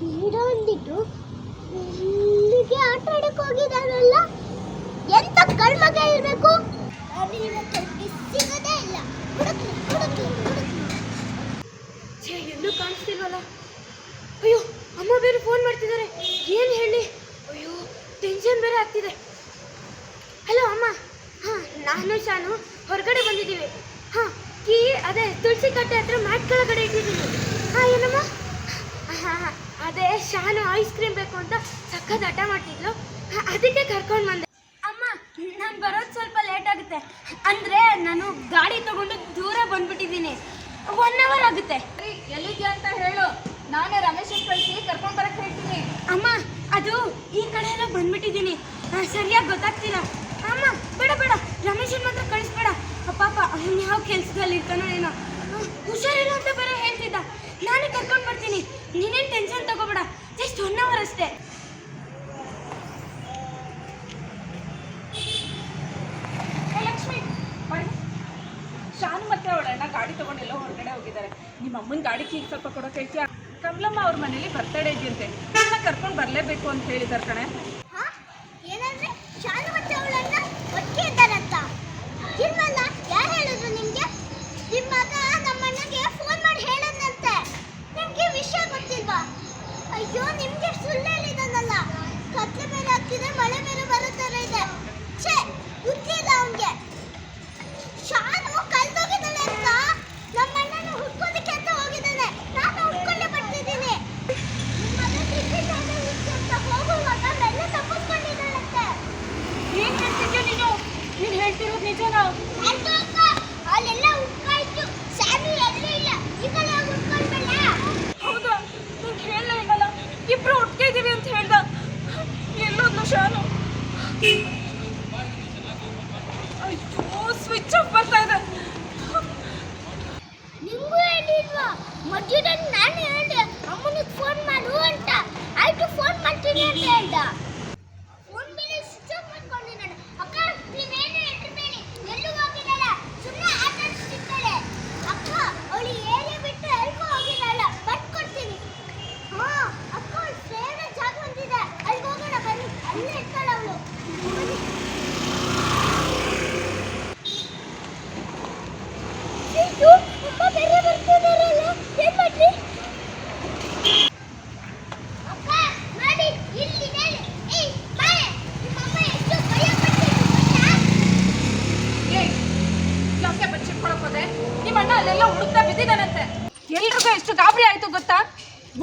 ಬೇಡ ಅಂದಿಟ್ಟು ಇಲ್ಲಿಗೆ ಆಟ ಆಡಕ್ಕೆ ಹೋಗಿದಾರಲ್ಲ ಎಂತ ಕಳ್ಮಗ ಇರಬೇಕು? ಸಿಗೋದೇ ಇಲ್ಲ. ಎಲ್ಲೂ ಕಾಣಿಸ್ತಿಲ್ವಲ್ಲ? ಅಯ್ಯೋ, ಅಮ್ಮ ಬೇರೆ ಫೋನ್ ಮಾಡ್ತಿದ್ದಾರೆ. ಏನು ಹೇಳಿ? ಅಯ್ಯೋ ಟೆನ್ಷನ್ ಬೇರೆ ಆಗ್ತಿದೆ. ಹಲೋ ಅಮ್ಮ. ಹಾಂ, ನಾನು ಶಾನು. ಹೊರಗಡೆ ಬಂದಿದ್ದೀವಿ. ಹಾಂ, ಕೀ, ಅದೇ ತುಳಸಿ ಕಟ್ಟೆ ಹತ್ರ ಮ್ಯಾಟ್ ಕೆಳಗಡೆ ಇಟ್ಟಿದ್ದೀನಿ. ಹಾಂ, ಏನಮ್ಮ? ಹಾಂ ಹಾಂ. ಅದೇ ಶಾನು ಐಸ್ ಕ್ರೀಮ್ ಬೇಕು ಅಂತ ಸಖತ್ ಹಠ ಮಾಡ್ತಿದ್ಲು. ಅದಕ್ಕೆ ಕರ್ಕೊಂಡು ಬಂದೆ. ಅಮ್ಮ ನಾನು ಬರೋದು ಸ್ವಲ್ಪ ಲೇಟ್ ಆಗುತ್ತೆ. ಅಂದರೆ ನಾನು ಗಾಡಿ ತಗೊಂಡು ದೂರ ಬಂದ್ಬಿಟ್ಟಿದ್ದೀನಿ. ಒನ್ ಅವರ್ ಆಗುತ್ತೆ. ಎಲ್ಲಿದ್ಯಾ ಅಂತ ಹೇಳು. ನಾನೇ ರಮೇಶ್ ಕಳಿಸಿ ಕರ್ಕೊಂಡು ಬರಕ್ ಹೇಳ್ತೀನಿ. ಅಮ್ಮ ಅದು ಈ ಕಡೆ ಎಲ್ಲ ಬಂದ್ಬಿಟ್ಟಿದ್ದೀನಿ ಸರಿಯಾಗಿ ಗೊತ್ತಾಗ್ತಿಲ್ಲ. ಅಮ್ಮ ಬೇಡ ಬೇಡ. ರಮೇಶ್ ಮಾತ್ರ ಕಳಿಸ್ಬೇಡ. ಪಾಪ ಅವ್ನು ಯಾವ ಕೆಲ್ಸದಲ್ಲಿ ಇರ್ತಾನೋ ಏನೋ ಹುಷಾರಿಲ್ಲ ಅಂತ ಬೇರೆ ಹೇಳ್ತಿದ್ದ. ನಾನೇ ಕರ್ಕೊಂಡು ನೀನೇನು ಟೆನ್ಷನ್ ತಗೋಬೇಡ. ಜಸ್ಟ್ ಒನ್ ಅವರ್ ಅಷ್ಟೇ. ಬನ್ನಿ. ಶಾನು ಮತ್ತೆ ಅವಳಣ್ಣ ಗಾಡಿ ತಗೊಂಡೆಲ್ಲ ಹೊರಗಡೆ ಹೋಗಿದ್ದಾರೆ. ನಿಮ್ಮ ಅಮ್ಮನ ಗಾಡಿ ಕೀಗ್ ಸ್ವಲ್ಪ ಕೊಡೋಕೆ ಕಮಲಮ್ಮ ಅವ್ರ ಮನೇಲಿ ಬರ್ತಡೇ ಇದೆಯಂತೆ ಕರ್ಕೊಂಡು ಬರಲೇಬೇಕು ಅಂತ ಹೇಳಿದಾರೆ ಕಣೆ ಹಾ ಏನಂದ್ರೆ ಶಾಲು ಮತ್ತೆ ಅವಳನ್ನ ಒಟ್ಟಿಗೆ ಇದ್ದಾರಂತ ಇಲ್ವಲ್ಲ ಯಾರು ಹೇಳಿದ್ರು ನಿಮ್ಗೆ ನಿಮ್ಮ ಮಗ ನಮ್ಮ ಅಣ್ಣಗೆ ಫೋನ್ ಮಾಡಿ ಹೇಳದಂತೆ ನಿಮ್ಗೆ ವಿಷಯ ಗೊತ್ತಿಲ್ವಾ ಅಯ್ಯೋ ನಿಮ್ಗೆ ಸುಳ್ಳು ಹೇಳಿದಾನಲ್ಲ ಆಗ್ತಿದೆ ಮಳೆ ಬೇರೆ ಬರೋ ಥರ ಇದೆ. ಛೇ ಗೊತ್ತಿಲ್ಲ ಅವನಿಗೆ. ಶಾನು ಕಲ್ತೋಗಿದ್ದಾಳೆ ಅಂತ ನಮ್ಮ ಅಣ್ಣನ ಹುಡ್ಕೋದಕ್ಕೆ ಅಂತ ಹೋಗಿದ್ದಾನೆ. ನಾನು ಹುಡ್ಕೊಂಡೆ ಬರ್ತಿದ್ದೀನಿ. ಹೋಗುವಾಗ ಬೆಲ್ಲ ತಪ್ಪಿಸ್ಕೊಂಡಿದ್ದಾಳಂತೆ. ಏನ್ ಹೇಳ್ತಿದ್ಯೋ ನೀನು? ನೀನ್ ಹೇಳ್ತಿರೋದು ನಿಜನಾ ಆಯ್ತು ಅಕ್ಕ ಅಲ್ಲೆಲ್ಲ ಹುಡ್ಕಾಯ್ತು ಸ್ಯಾಮಿ ಎಲ್ಲೂ ಇಲ್ಲ ಈ ಕಡೆ ಹೋಗಿ ಹುಡ್ಕೊಂಡ್ಬಲ್ಲ ಹೌದಾ ನೀನ್ ಹೇಳಲೇ ಇಲ್ಲಲ್ಲ ಇಬ್ರು ಒಟ್ಟಿಗೆ ಇದೀವಿ ಅಂತ ಹೇಳ್ದ ಎಲ್ಲೋದ್ನು ಶಾನು ಅಯ್ಯೋ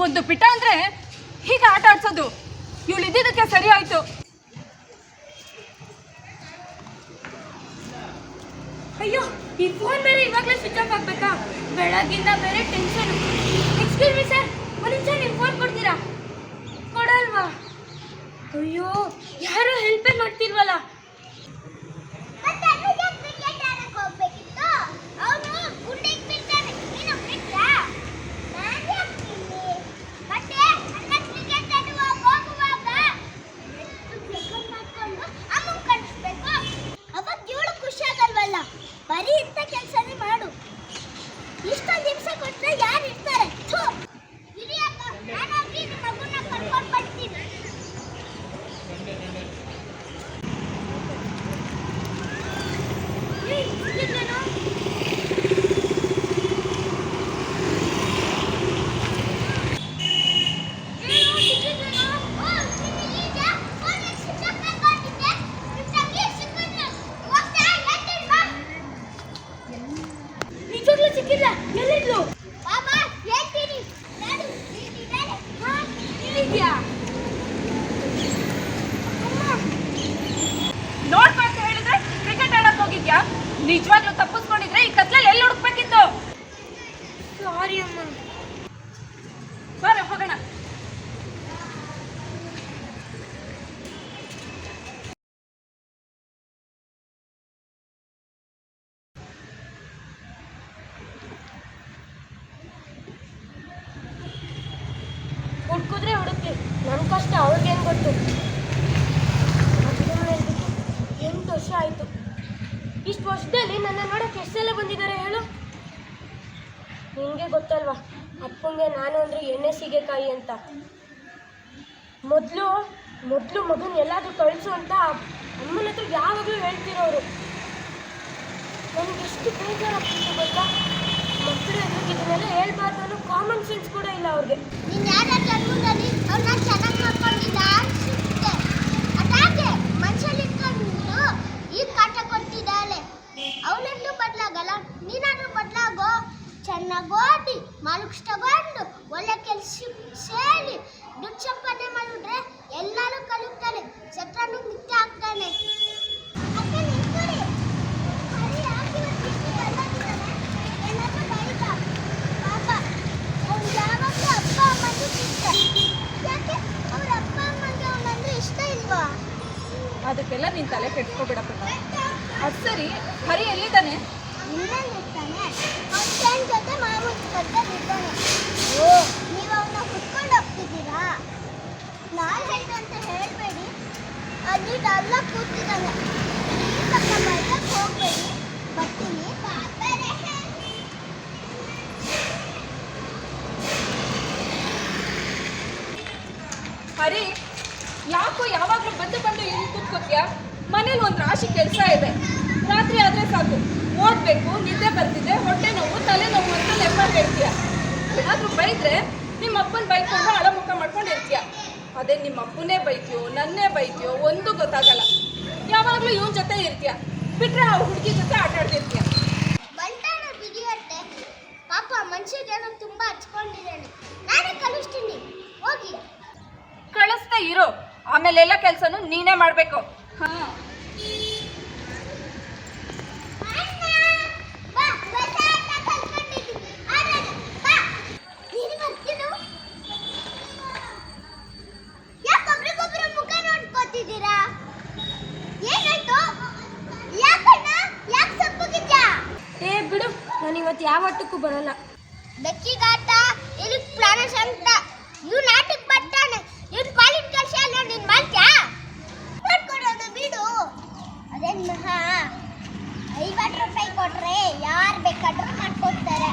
ಒಂದು ಪಿಟ ಅಂದ್ರೆ ಹೀಗೆ ಆಟ ಆಡ್ಸೋದು. ಇವಳು ಇದ್ದಿದ್ದಕ್ಕೆ ಸರಿ ಆಯ್ತು. ಅಯ್ಯೋ, ಈ ಫೋನ್ ಬೇರೆ ಇವಾಗಲೇ ಸ್ವಿಚ್ ಆಫ್ ಆಗ್ಬೇಕಾ? ಬೆಳಗಿಂದ ಬೇರೆ ಟೆನ್ಷನ್ ಎಕ್ಸ್ಕ್ಯೂಸ್ ಮೀ ಸರ್ ಒಂದು ನೀವು ಫೋನ್ ಕೊಡ್ತೀರಾ? ಕೊಡಲ್ವಾ? ಅಯ್ಯೋ, ಯಾರು ಹೆಲ್ಪೇ ಮಾಡ್ತಿಲ್ವಲ್ಲ ಮತ್ತೆ ಅಲ್ಲಿಗೆ ಕ್ರಿಕೆಟ್ ಆಡಕ್ಕೆ ಹೋಗ್ಬೇಕಿತ್ತು ಅವನು ಗುಂಡಿಗೆ ಬೀಳ್ತಾನೆ ನೀನು ಬಿಟ್ರಾ ನಾನು ಹಾಕ್ತೀನಿ ಮತ್ತೆ ಅಣ್ಣ ಕ್ರಿಕೆಟ್ ಆಡುವಾಗ ಹೋಗುವಾಗ ಎಷ್ಟು ಕ್ರಿಕೆಟ್ ಮಾಡ್ಕೊಂಡು ಅಮ್ಮನ ಕಳಿಸ್ಬೇಕು ಅವಾಗ ಇವಳು ಖುಷಿ ಆಗಲ್ವಲ್ಲ ಬರೀ ಇಂಥ ಕೆಲಸನೇ ಮಾಡು ಇಷ್ಟೊಂದು ಹಿಂಸೆ ಕೊಟ್ಟರೆ ಯಾರು ಇರ್ತಾರೆ ಥು ಇರಿ ಅಕ್ಕ ನಾನು ಹೋಗಿ ನಿಮ್ಮ ಮಗುನ ಕರ್ಕೊಂಡು ಬರ್ತೀನಿ ಸಿಕ್ಕಿಲ್ಲ ಎಲ್ಲಿದ್ಲು ಬಾಬಾ ಹೇಳ್ತೀನಿ ನಾನು ಇಲ್ಲಿದ್ದೇನೆ. ಹಾ, ಇಲ್ಲಿದ್ಯಾ ನೋಡ್ಬಾ ಅಂತ ಹೇಳಿದ್ರೆ ಕ್ರಿಕೆಟ್ ಆಡಕ್ ಹೋಗಿದ್ಯಾ ನಿಜವಾಗ್ಲೂ ತಪ್ಪಿಸ್ಕೊಂಡಿದ್ರೆ ಈ ಕತ್ಲಲ್ಲಿ ಎಲ್ಲಿ ಹುಡುಕ್ಬೇಕಿತ್ತು ಸಾರಿ ಅಮ್ಮ ಬಾರ ಹೋಗೋಣ ಹುಡ್ಕಿದ್ರೆ ಹುಡುಕ್ಲಿ ನನ್ನ ಕಷ್ಟ ಅವ್ರಿಗೇನು ಗೊತ್ತು ಅದೇ ಹೇಳ್ಬೇಕು. ಎಂಟು ವರ್ಷ ಆಯಿತು ಇಷ್ಟು ವರ್ಷದಲ್ಲಿ ನನ್ನ ನೋಡೋಕೆ ಎಷ್ಟೆಲ್ಲ ಬಂದಿದ್ದಾರೆ ಹೇಳು? ನಿಮಗೆ ಗೊತ್ತಲ್ವಾ? ಅಪ್ಪಂಗೆ ನಾನು ಅಂದರೆ ಎಣ್ಣೆ ಸೀಗೆಕಾಯಿ ಅಂತ. ಮೊದಲು ಮೊದಲು ಮಗನ ಎಲ್ಲಾದರೂ ಕಳಿಸು ಅಂತ ಅಮ್ಮನ ಹತ್ರ ಯಾವಾಗಲೂ ಹೇಳ್ತಿರೋರು. ನನಗೆಷ್ಟು ಬೇಜಾರಾಗ್ತಿತ್ತು ಗೊತ್ತಾ? ಮಕ್ಕಳು ಎದುರಿಗೆ ಇದನ್ನೆಲ್ಲ ಹೇಳ್ಬಾರ್ದು ಅನ್ನೋ ಕಾಮನ್ ಸೆನ್ಸ್ ಕೂಡ ಇಲ್ಲ ಅವ್ರಿಗೆ. ನೀನು ಜನ್ಮದಲ್ಲಿ ಚೆನ್ನಾಗಿ ಇಟ್ಕೊಂಡು ಈ ಅವನನ್ನು ಬದಲಾಗಲ್ಲ ನೀನಾದ್ರೂ ಬದಲಾಗೋ. ಚೆನ್ನಾಗಿ ಓದಿ ಮಾರ್ಕ್ಸ್ ತಗೊಂಡು ಒಳ್ಳೆ ಕೆಲಸ ಸೇರಿ ದುಡ್ಡು ಸಂಪಾದನೆ ಮಾಡಿದ್ರೆ ಎಲ್ಲರೂ ಕಲಿತಾನೆ ಸತ್ರನು ಮಿಕ್ಕ ಆಗ್ತಾನೆ. ಬೈದ? ಅದಕ್ಕೆಲ್ಲ ನೀನು ತಲೆ ಕೆಡ್ಸ್ಕೊಬಿಡಪ್ಪ ಅದ್ ಸರಿ ಹರಿ ಎಲ್ಲಿದ್ದಾನೆ? ಜೊತೆ ಇದ್ದಾನೆ ಓ. ನೀವು ಅವನ್ನ ಕುತ್ಕೊಂಡು ಹೋಗ್ತಿದ್ದೀರಾ? ನಾನು ಹೇಳ್ದೆ ಅಂತ ಹೇಳಬೇಡಿ. ಅಲ್ಲಿ ಡಲ್ಲ ಕೂತಿದ್ದಾನೆ ಹೋಗ್ಬೇಡಿ. ಬರ್ತೀನಿ. ಹರಿ ಯಾಕೋ ಯಾವಾಗಲೂ ಬಂದು ಬಂದು ಇಲ್ಲಿ ಕೂತ್ಕೋತ್ಯಾ? ಮನೇಲಿ ಒಂದು ರಾಶಿ ಕೆಲಸ ಇದೆ. ರಾತ್ರಿ ಆದರೆ ಸಾಕು. ಓದಬೇಕು ನಿದ್ದೆ ಬರ್ತಿದೆ ಹೊಟ್ಟೆ ನೋವು ತಲೆ ನೋವು ಅಂತ ಲೆಕ್ಕ ಹೇಳ್ತೀಯ. ಆದರೂ ಬೈದ್ರೆ ನಿಮ್ಮ ಅಪ್ಪನ ಬೈಕೊಂಡು ಅಳಮುಖ ಮಾಡ್ಕೊಂಡು ಇರ್ತೀಯ ಅದೇ ನಿಮ್ಮ ಅಪ್ಪನೇ ಬೈತೀಯೋ ನನ್ನೇ ಬೈತೀಯೋ ಒಂದು ಗೊತ್ತಾಗಲ್ಲ. ಯಾವಾಗಲೂ ಇವನ ಜೊತೆ ಇರ್ತೀಯ. ಬಿಟ್ರೆ ಆ ಹುಡುಗಿ ಜೊತೆ ಆಟ ಆಡ್ತಿರ್ತೀಯ. ಬಂಟಾಣ ಬಿಗಿಯತ್ತೆ ಪಾಪ ಮನುಷ್ಯಗೇನೋ ತುಂಬಾ ಹಚ್ಕೊಂಡಿದ್ದಾನೆ. ನಾನೇ ಕಲಿಸ್ತೀನಿ ಹೋಗಿ. ಕಳಿಸ್ತಾ ಇರೋ. ಆಮೇಲೆ ಎಲ್ಲ ಕೆಲಸನೂ ನೀನೇ ಮಾಡ್ಬೇಕು. ನೀನು ಇವತ್ತು ಯಾವ ಆಟಕ್ಕೂ ಬರಲ್ಲ. ಬೆಕ್ಕಿಗಾಟ ಇಲ್ಲಿ ಪ್ರಾಣೇಶ್ ಅಂತ ಇವು ಆಟಕ್ಕೆ ಬರ್ತಾನೆ ಇವ್ನ ಪಾಲಿನ ಕೆಲಸ ಎಲ್ಲ ನೀನ್ ಮಾಡ್ತ್ಯಾ ಮಾಡ್ಕೊಡೋದು ಬಿಡು ಅದೇನ್ ಮಹಾ ಐವತ್ತು ರೂಪಾಯಿ ಕೊಟ್ರೆ ಯಾರು ಬೇಕಾದ್ರೂ ಮಾಡ್ಕೊಡ್ತಾರೆ.